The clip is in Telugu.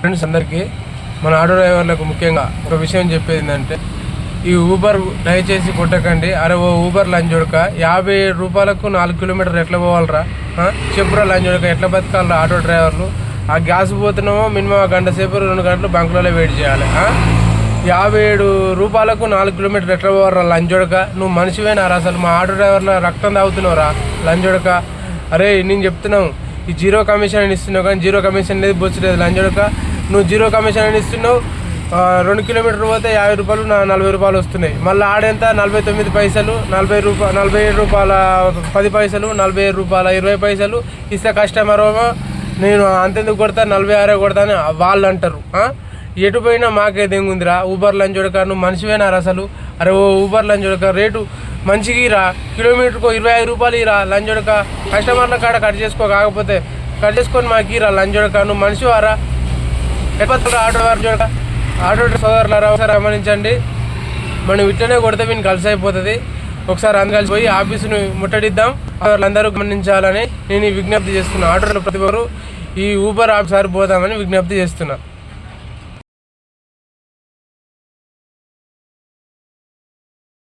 ఫ్రెండ్స్ అందరికీ మన ఆటో డ్రైవర్లకు ముఖ్యంగా ఒక విషయం చెప్పేది ఏంటంటే ఈ ఊబర్ దయచేసి కొట్టకండి. అరే ఓ ఊబర్ లంచ్ ఉడక యాభై ఏడు రూపాయలకు నాలుగు కిలోమీటర్లు ఎట్లా పోవాలరా? చెప్పురా లంచ్ ఉడక ఎట్లా బతకాలరా ఆటో డ్రైవర్లు? ఆ గ్యాస్ పోతున్నామో మినిమం గంట సేపు రెండు గంటలు బంకులలో వెయిట్ చేయాలి. యాభై ఏడు రూపాయలకు నాలుగు కిలోమీటర్లు ఎట్లా పోవాలరా లంచ్ ఉడక నువ్వు మనిషివేనారా అసలు? మా ఆటో డ్రైవర్ల రక్తం తాగుతున్నావురా లంచ్ ఉడక అరే నేను చెప్తున్నావు ఈ జీరో కమిషన్ అని ఇస్తున్నావు కానీ జీరో కమిషన్ అనేది బొచ్చు లేదు నువ్వు జీరో కమిషన్ అని ఇస్తున్నావు. రెండు కిలోమీటర్లు పోతే యాభై రూపాయలు నా నలభై రూపాయలు వస్తున్నాయి. మళ్ళీ ఆడేంత? నలభై తొమ్మిది పైసలు నలభై రూపాయ నలభై ఏడు రూపాయల పది పైసలు నలభై ఏడు రూపాయల ఇరవై పైసలు. ఇస్తే కస్టమర్ ఏమో నేను అంతెందుకు కొడతా? నలభై ఆరే కొడతా అని వాళ్ళు అంటారు. ఎటు పోయినా మాకే దెంగుందిరా. ఊబర్ లంచ్ ఉడక నువ్వు మనిషివేనారా అసలు. అరే ఓ ఊబర్ లంచ్ ఉడక రేటు మంచిగా ఇరా కిలోమీటర్కు ఇరవై ఐదు రూపాయలు ఇరా. లంచ్ ఉడక కస్టమర్ల కాడ కట్ చేసుకో కాకపోతే కట్ చేసుకొని మాకు ఇరా లంచ్ ఉడక నువ్వు మనిషివారా? ఎప్పటికీ ఆటో వారు చూడక ఆటో సోదరులారా ఒకసారి గమనించండి. మనం ఇట్లనే కొడితే వీని కలిసి అయిపోతుంది. ఒకసారి అందరు కలిసిపోయి ఆఫీసును ముట్టడిద్దాం. వాళ్ళందరూ గమనించాలని నేను ఈ విజ్ఞప్తి చేస్తున్నా. ఆటోలు ప్రతి ఒక్కరు ఈ ఊబర్ ఆఫీసర్ పోదామని విజ్ఞప్తి చేస్తున్నా.